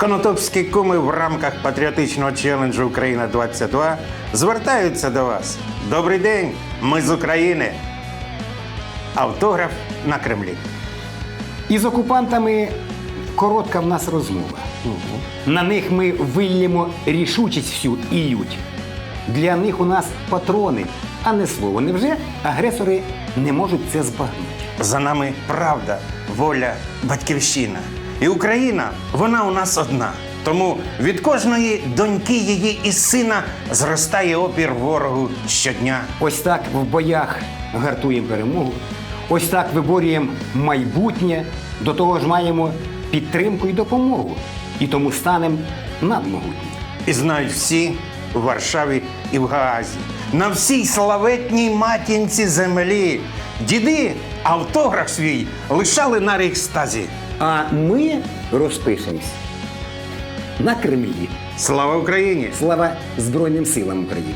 Конотопські куми в рамках патріотичного челенджу Україна 22 звертаються до вас. Добрий день, ми з України. Автограф на Кремлі. Із окупантами коротка в нас розмова. На них ми вильємо рішучість всю і лють. Для них у нас патрони, а не слово. Невже агресори не можуть це збагнути? За нами правда, воля, батьківщина. І Україна, вона у нас одна. Тому від кожної доньки її і сина зростає опір ворогу щодня. Ось так в боях гартуємо перемогу, ось так виборюємо майбутнє, до того ж маємо підтримку і допомогу. І тому станемо надмогутні. І знають всі в Варшаві і в Гаазі. На всій славетній матінці землі. Діди автограф свій лишали на рейхстазі. А ми розпишемось на Кремлі. Слава Україні! Слава Збройним силам України!